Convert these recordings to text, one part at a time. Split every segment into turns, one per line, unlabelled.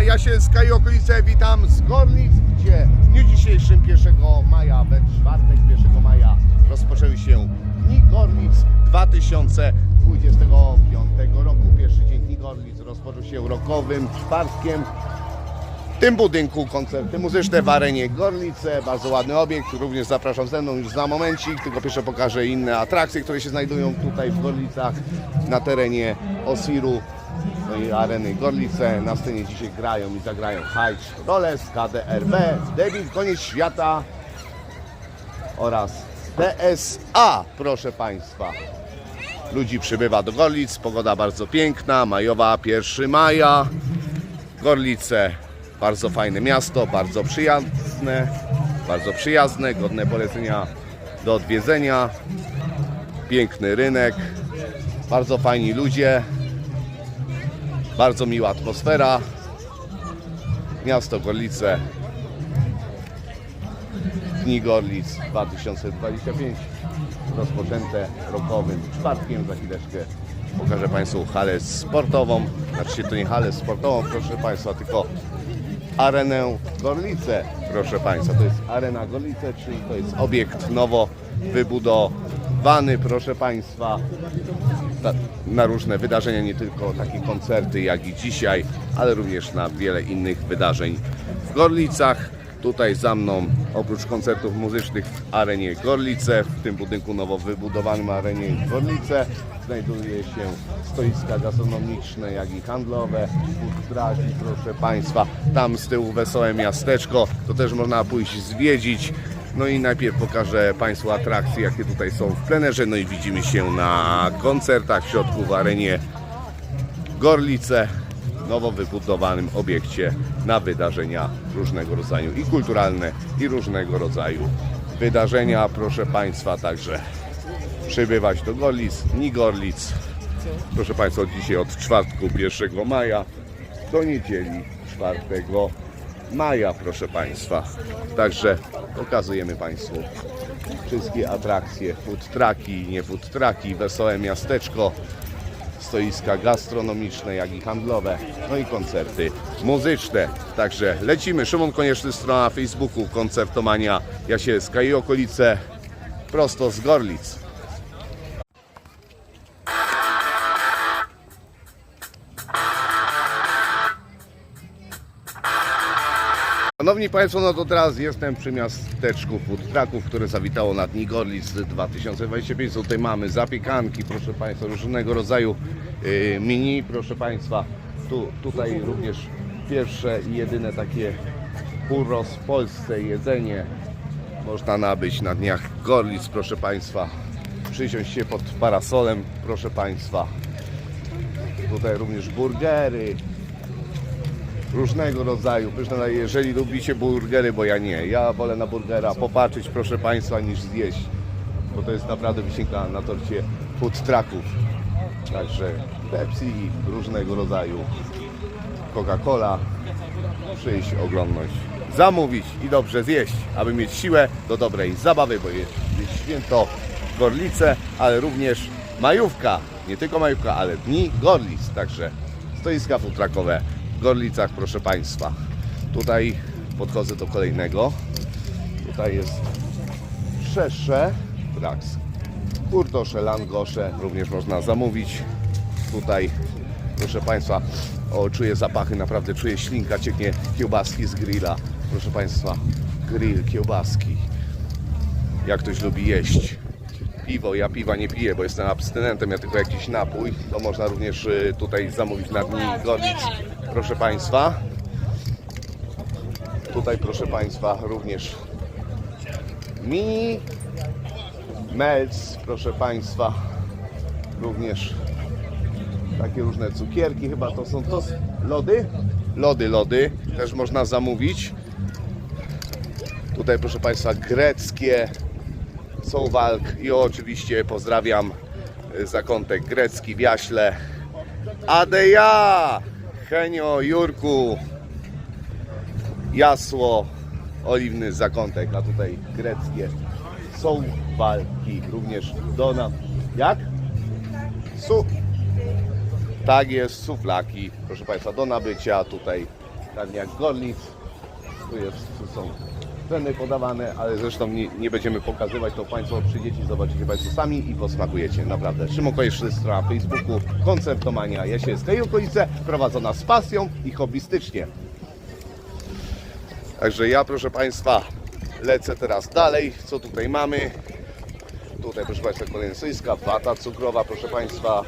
Komania Jasielska i okolice. Witam z Gorlic, gdzie w dniu dzisiejszym 1 maja, we czwartek 1 maja rozpoczęły się Dni Gorlic 2025 roku. Pierwszy dzień Dni Gorlic rozpoczął się rokowym czwartkiem. W tym budynku koncerty muzyczne w arenie Gorlice. Bardzo ładny obiekt. Również zapraszam ze mną już za momencik. Tylko pierwsze pokażę inne atrakcje, które się znajdują tutaj w Gorlicach na terenie Osiru. Areny Gorlice. Na scenie dzisiaj grają i zagrają Hajcz, Roles, KDRB, Debil, Koniec Świata oraz DSA, proszę Państwa. Ludzi przybywa do Gorlic, pogoda bardzo piękna, majowa, 1 maja. Gorlice, bardzo fajne miasto, bardzo przyjazne, bardzo przyjazne, godne polecenia do odwiedzenia. Piękny rynek, bardzo fajni ludzie, bardzo miła atmosfera. Miasto Gorlice, Dni Gorlic 2025 rozpoczęte rokowym czwartkiem. Za chwileczkę pokażę Państwu halę sportową. Znaczy to nie halę sportową, proszę Państwa, tylko arenę Gorlice, proszę Państwa. To jest arena Gorlice, czyli to jest obiekt nowo wybudowany, proszę Państwa, na, różne wydarzenia, nie tylko takie koncerty jak i dzisiaj, ale również na wiele innych wydarzeń w Gorlicach. Tutaj za mną, oprócz koncertów muzycznych w arenie Gorlice, w tym budynku nowo wybudowanym arenie Gorlice, znajduje się stoiska gastronomiczne, jak i handlowe, trucki, proszę Państwa. Tam z tyłu wesołe miasteczko, to też można pójść zwiedzić. No i najpierw pokażę Państwu atrakcje, jakie tutaj są w plenerze. No i widzimy się na koncertach w środku w arenie Gorlice, nowo wybudowanym obiekcie na wydarzenia różnego rodzaju i kulturalne, i różnego rodzaju wydarzenia. Proszę Państwa, także przybywać do Gorlic, ni Gorlic. Proszę Państwa, dzisiaj od czwartku 1 maja do niedzieli 4 maja, proszę Państwa. Także pokazujemy Państwu wszystkie atrakcje, food trucki, nie food trucki, wesołe miasteczko, stoiska gastronomiczne, jak i handlowe, no i koncerty muzyczne. Także lecimy. Szymon Konieczny, strona na Facebooku, koncertomania Jasielska i okolice, prosto z Gorlic. Szanowni Państwo, no to teraz jestem przy miasteczku food które zawitało na Dni Gorlic 2025. Tutaj mamy zapiekanki, proszę Państwa, różnego rodzaju y, mini, proszę Państwa. Tu, tutaj również pierwsze i jedyne takie puros w Polsce jedzenie można nabyć na Dniach Gorlic, proszę Państwa. Przysiąść się pod parasolem, proszę Państwa. Tutaj również burgery, różnego rodzaju. Pyszne, ale jeżeli lubicie burgery, bo ja nie, ja wolę na burgera popatrzeć, proszę Państwa, niż zjeść, bo to jest naprawdę wisienka na torcie food trucków. Także Pepsi różnego rodzaju, Coca-Cola, przyjść, oglądać, zamówić i dobrze zjeść, aby mieć siłę do dobrej zabawy, bo jest, święto Gorlice, ale również majówka, nie tylko majówka, ale dni Gorlic, także stoiska futrakowe Gorlicach, proszę Państwa. Tutaj podchodzę do kolejnego. Tutaj jest Szesze, Drax, Kurtosze, Langosze, również można zamówić. Tutaj, proszę Państwa, o, czuję zapachy, naprawdę czuję ślinka, cieknie kiełbaski z grilla. Proszę Państwa, grill, kiełbaski. Jak ktoś lubi jeść piwo, ja piwa nie piję, bo jestem abstynentem, ja tylko jakiś napój, to można również y, tutaj zamówić na dni Gorlic, proszę Państwa. Tutaj, proszę Państwa, również mini melc, proszę Państwa, również takie różne cukierki, chyba to są to lody? Lody, lody, też można zamówić. Tutaj, proszę Państwa, greckie są walk i oczywiście pozdrawiam y, zakątek grecki w Jaśle. Adeja! Henio, Jurku, Jasło, oliwny zakątek, a tutaj greckie są walki również do nam. Jak? Su. Tak jest, suflaki, proszę Państwa, do nabycia tutaj tak jak Gorlic. Tu, jest, tu są ceny podawane, ale zresztą nie, nie będziemy pokazywać, to Państwo przyjdziecie, zobaczycie Państwo sami i posmakujecie, naprawdę. Szymon Kojesz, na Facebooku, Koncertomania Jasielska i okolice, prowadzona z pasją i hobbystycznie. Także ja, proszę Państwa, lecę teraz dalej. Co tutaj mamy? Tutaj, proszę Państwa, kolejna stoiska, wata cukrowa, proszę Państwa,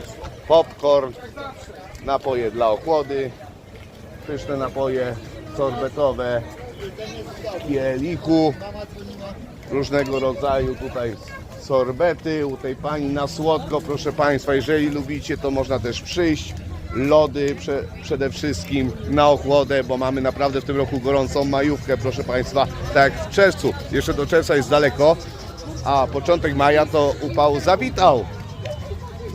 popcorn, napoje dla ochłody, pyszne napoje sorbetowe, w kielichu, różnego rodzaju tutaj sorbety u tej pani na słodko, proszę Państwa, jeżeli lubicie, to można też przyjść. Lody prze, przede wszystkim na ochłodę, bo mamy naprawdę w tym roku gorącą majówkę, proszę Państwa, tak jak w czerwcu. Jeszcze do czerwca jest daleko, a początek maja to upał zawitał.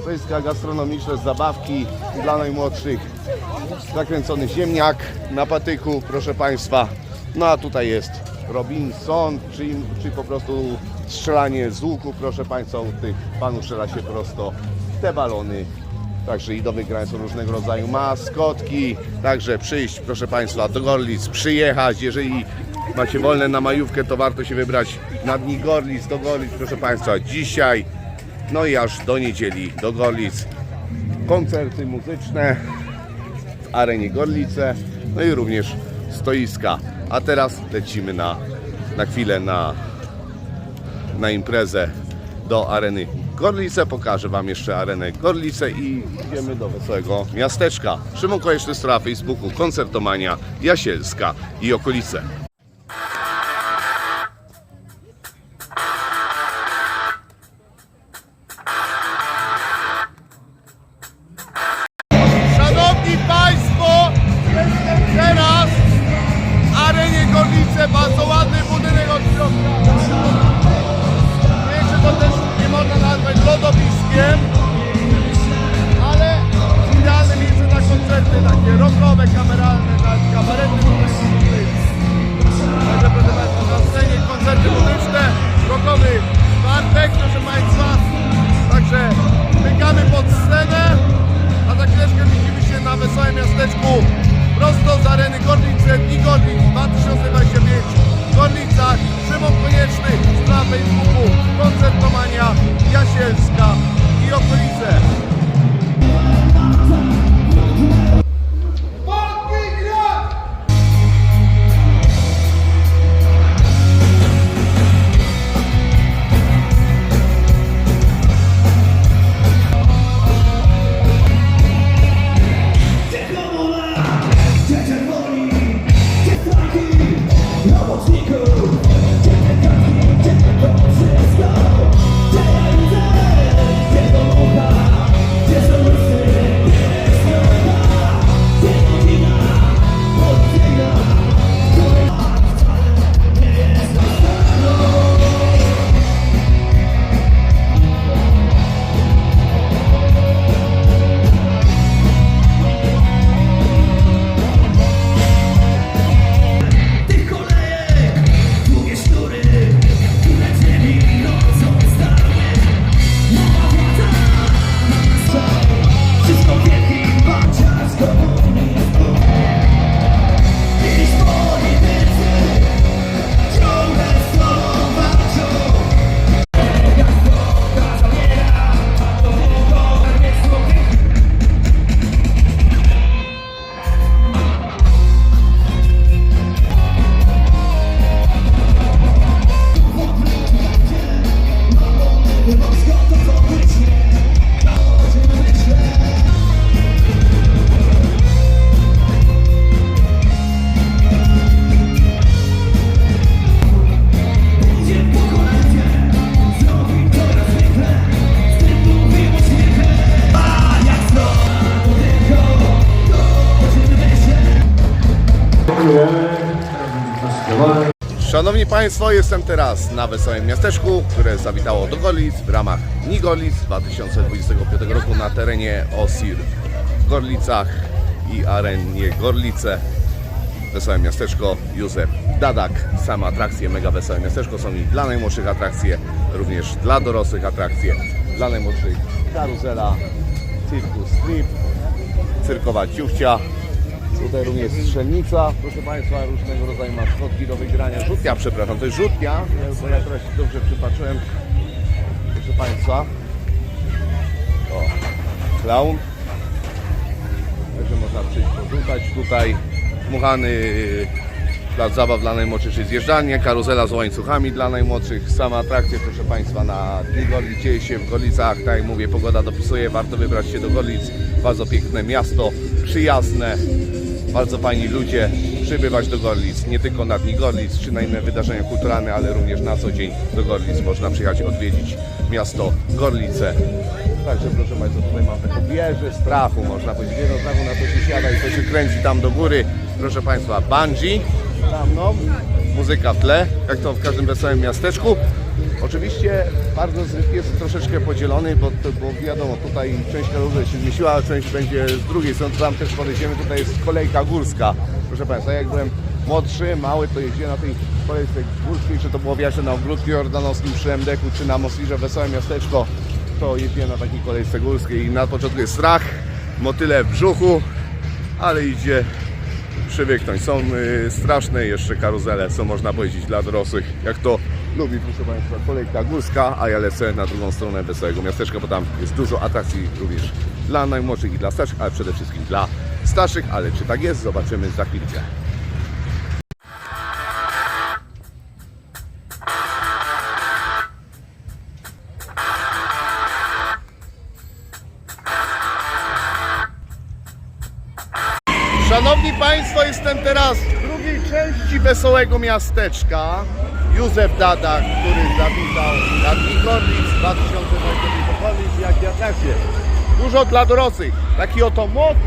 Stoiska gastronomiczne, zabawki dla najmłodszych. Zakręcony ziemniak na patyku, proszę Państwa. No a tutaj jest Robinson, czyli, czyli po prostu strzelanie z łuku, proszę Państwa. U tych panów strzela się prosto te balony. Także i do wygrania są różnego rodzaju maskotki. Także przyjść, proszę Państwa, do Gorlic, przyjechać. Jeżeli macie wolne na majówkę, to warto się wybrać na dni Gorlic, do Gorlic, proszę Państwa. Dzisiaj, no i aż do niedzieli, do Gorlic. Koncerty muzyczne w arenie Gorlice, no i również stoiska. A teraz lecimy na, na chwilę na, na imprezę do areny Gorlice. Pokażę Wam jeszcze arenę Gorlice i idziemy do wesołego miasteczka. Szymon Kojeszny, strona Facebooku, Koncertomania Jasielska i okolice. Miasteczku prosto z areny Gorlice, Dni Gorlic 2025 w Gorlicach. Szymon Konieczny, na Facebooku, koncertomania Jasielska i okolice. Państwo, jestem teraz na Wesołym Miasteczku, które zawitało do Gorlic w ramach Dni Gorlic 2025 roku na terenie OSIR w Gorlicach i arenie Gorlice. Wesołe Miasteczko, Józef Dadak, same atrakcje, mega Wesołe Miasteczko są i dla najmłodszych atrakcje, również dla dorosłych atrakcje, dla najmłodszych karuzela, cirkus strip, cyrkowa ciuchcia, Tutaj również strzelnica, proszę Państwa, różnego rodzaju maskotki do wygrania. Rzutka, przepraszam, to jest rzutka, bo ja teraz się dobrze przypatrzyłem. Proszę Państwa. O, klaun. Także można przyjść porzucać. Tutaj dmuchany plac zabaw dla najmłodszych, czyli zjeżdżalnie, karuzela z łańcuchami dla najmłodszych. Same atrakcje, proszę Państwa, na Gorlic dzieje się w Gorlicach. Tak jak mówię, pogoda dopisuje, warto wybrać się do Gorlic. Bardzo piękne miasto, przyjazne, bardzo fajni ludzie. Przybywać do Gorlic, nie tylko na Dni Gorlic czy na inne wydarzenia kulturalne, ale również na co dzień do Gorlic można przyjechać odwiedzić miasto Gorlice. Także proszę Państwa, tutaj mam taką wieżę strachu, można powiedzieć, wieżę strachu, na to się siada i to się kręci tam do góry. Proszę Państwa, bungee tam no, muzyka w tle, jak to w każdym wesołym miasteczku. Oczywiście bardzo zryw jest troszeczkę podzielony, bo, bo wiadomo, tutaj część karuzel się zmieściła, a część będzie z drugiej strony, tam też podejdziemy, tutaj jest kolejka górska. Proszę Państwa, jak byłem młodszy, mały, to jeździłem na tej kolejce górskiej, czy to było w Jasie na Ogródku Jordanowskim przy MDK, czy na Moslirze Wesołe Miasteczko, to jeździłem na takiej kolejce górskiej. I na początku jest strach, motyle w brzuchu, ale idzie przywyknąć. Są y, straszne jeszcze karuzele, co można powiedzieć dla dorosłych, jak to lubi, proszę Państwa, kolejka górska, a ja lecę na drugą stronę Wesołego Miasteczka, bo tam jest dużo atrakcji również dla najmłodszych i dla starszych, ale przede wszystkim dla starszych, ale czy tak jest, zobaczymy za chwilkę. Szanowni Państwo, jestem teraz w drugiej części Wesołego Miasteczka. Józef Dada, który zawitał na Dni Gorlic 2025 Gorlic, jak i atrakcje. Dużo dla dorosłych. Taki oto mod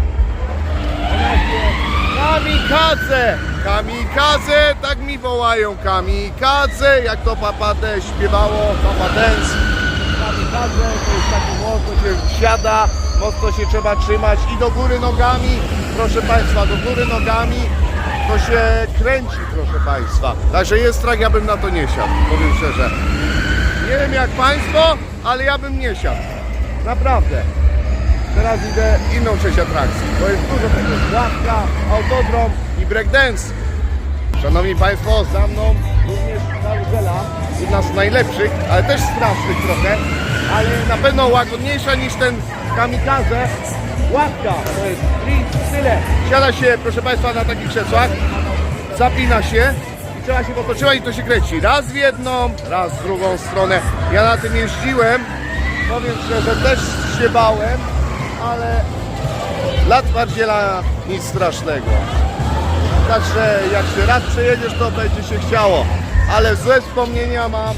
Kamikadze. Kamikadze, tak mi wołają. Kamikadze, jak to Papa D śpiewało, Papa Dance. Kamikadze to jest taki most, to się siada, mocno się trzeba trzymać i do góry nogami, proszę Państwa, do góry nogami to się kręci, proszę Państwa. Także jest strach, ja bym na to nie siadł, powiem szczerze. Nie wiem jak Państwo, ale ja bym nie siadł. Naprawdę. Teraz idę inną część atrakcji, bo jest dużo tego, ławka, autodrom i breakdance. Szanowni Państwo, za mną również karuzela, jedna z najlepszych, ale też strasznych trochę, ale na pewno łagodniejsza niż ten kamikaze. Ławka, to jest free tyle. Siada się, proszę Państwa, na takich krzesłach, zapina się i trzeba się potoczyła i to się kręci. Raz w jedną, raz w drugą stronę. Ja na tym jeździłem, powiem szczerze, też się bałem, ale dla twardziela nic strasznego. Także jak się raz przejedziesz, to będzie się chciało. Ale złe wspomnienia mam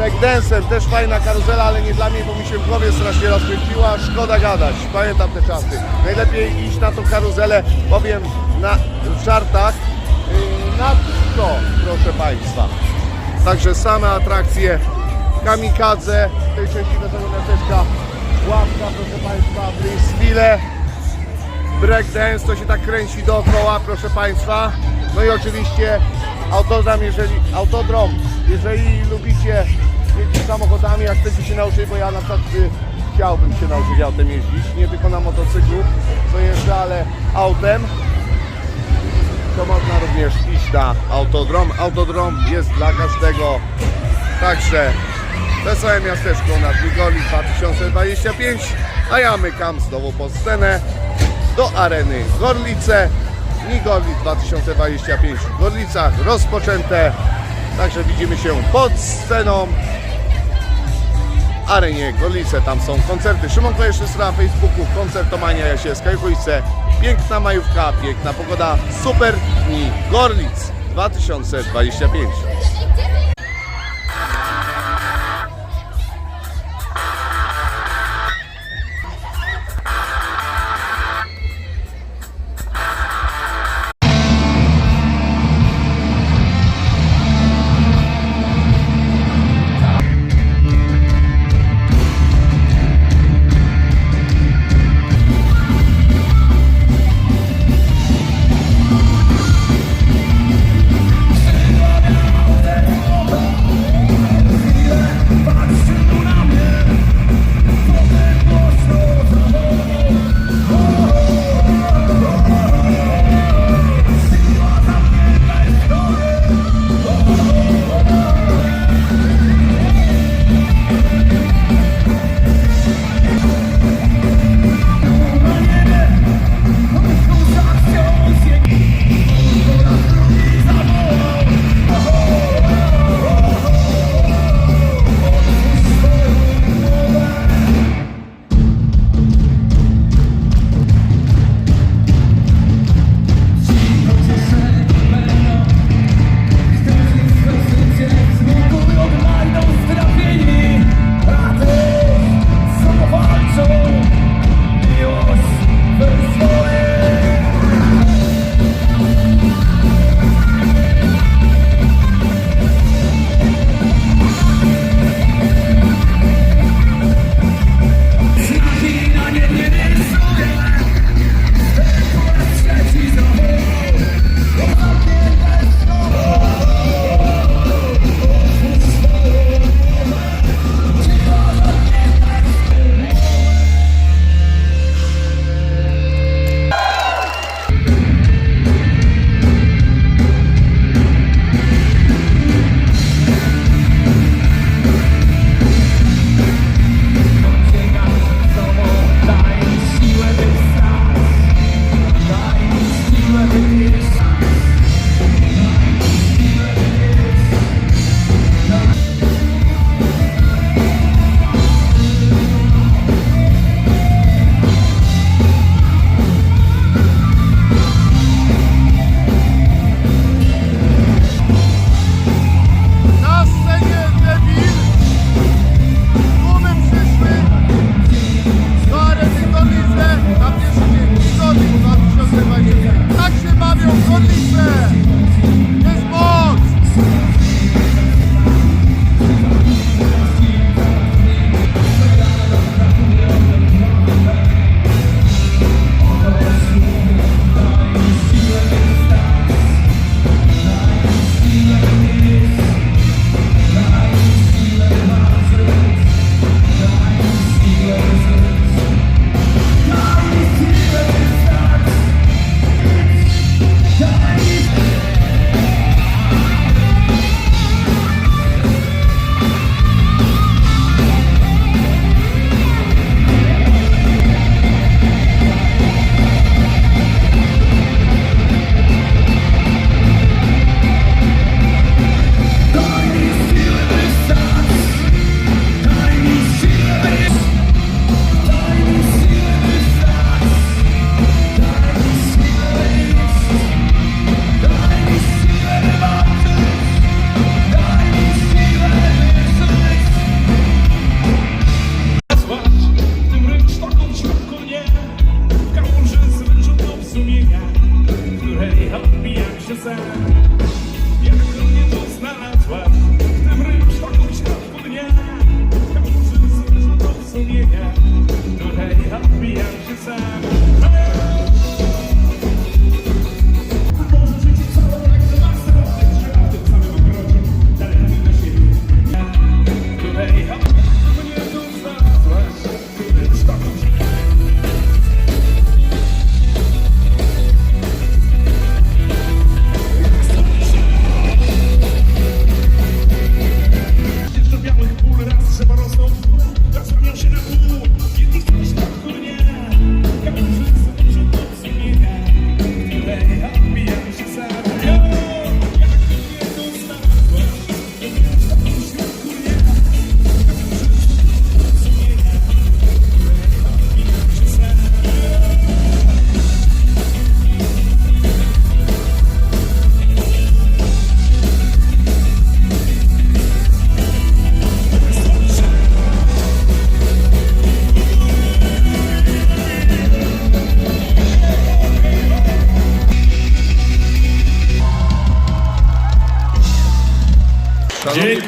z breakdancem. Też fajna karuzela, ale nie dla mnie, bo mi się w głowie strasznie rozkręciła. Szkoda gadać. Pamiętam te czasy. Najlepiej iść na tą karuzelę, powiem na, w żartach, yy, na to, proszę Państwa. Także same atrakcje kamikadze w tej części Wesołego Miasteczka. Łapka, proszę Państwa, freestyle breakdance, to się tak kręci dookoła, proszę Państwa. No i oczywiście autodrom, jeżeli, autodrom, jeżeli lubicie jeździć samochodami, jak chcecie się nauczyć, bo ja na przykład y, chciałbym się nauczyć autem jeździć, nie tylko na motocyklu, co jeżdżę, ale autem, to można również iść na autodrom. Autodrom jest dla każdego, także Wesołe Miasteczko na Dwigoli 2025, a ja mykam znowu pod scenę do areny Gorlice. Dni Gorlic 2025 w Gorlicach rozpoczęte. Także widzimy się pod sceną arenie Gorlice. Tam są koncerty. Szymon Kojeszczyk na Facebooku, koncertomania Jasielska Juchojce. Piękna majówka, piękna pogoda. Super dni Gorlic 2025.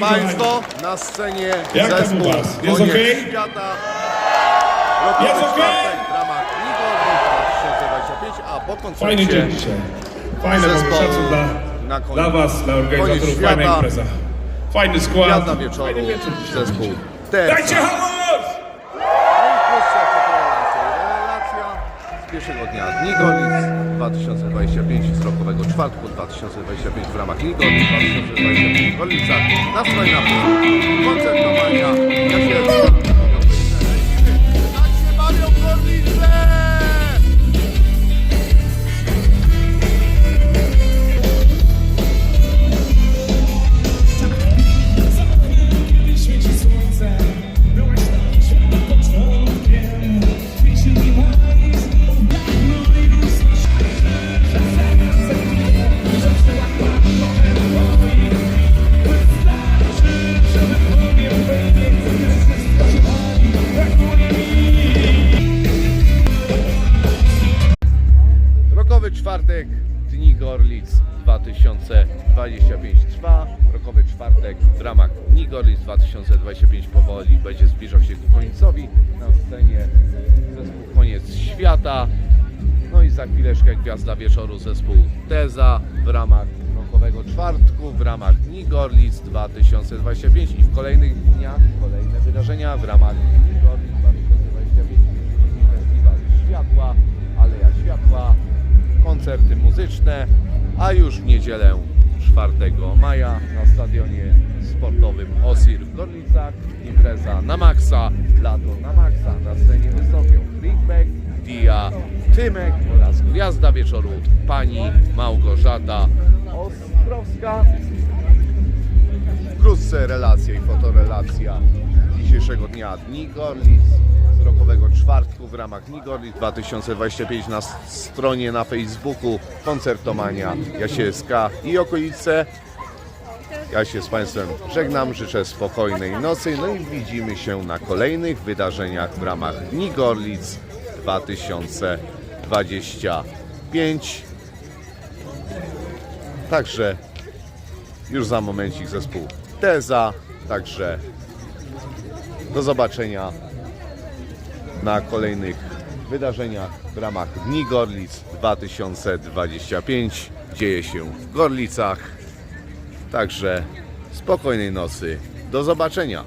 Państwo, na scenie
Jak tam u
zespół
was? Jest
Koniec
okej?
Świata. Rokowy
Jest okej?
czwartek w ramach Ligorni 2025, a po
Fajny
koncercie
dzień dzisiaj. Fajne
Zespołu
szacun dla,
na koniec-
dla was, dla organizatorów,
koniec
fajna impreza. Fajny skład.
Wieczoru,
Fajny wieczór dzisiaj.
zespół.
Dajcie hałas!
Pierwszego dnia Dni Golic 2025 z rokowego czwartku 2025 w ramach Dni Golic 2025 w Golicach. Na Facebooku, koncertowania, Jasielska. Za chwileczkę Gwiazda Wieczoru zespół Teza w ramach Rokowego Czwartku, w ramach Dni Gorlic 2025 i w kolejnych dniach kolejne wydarzenia w ramach Dni Gorlic 2025 Festiwal Światła, Aleja Światła, koncerty muzyczne, a już w niedzielę 4 maja na stadionie sportowym Osir w Gorlicach. Impreza na maksa, lato na maksa, na scenie wystąpią Freakback, Dia, Tymek oraz gwiazda wieczoru pani Małgorzata Ostrowska. Wkrótce relacja i fotorelacja dzisiejszego dnia Dni Gorlic z rokowego czwartku w ramach Dni Gorlic 2025 na stronie na Facebooku koncertomania Jasielska i okolice. Ja się z Państwem żegnam, życzę spokojnej nocy, no i widzimy się na kolejnych wydarzeniach w ramach Dni Gorlic 2025. Także już za momencik zespół Teza, także do zobaczenia na kolejnych wydarzeniach w ramach Dni Gorlic 2025. Dzieje się w Gorlicach. Także spokojnej nocy. Do zobaczenia.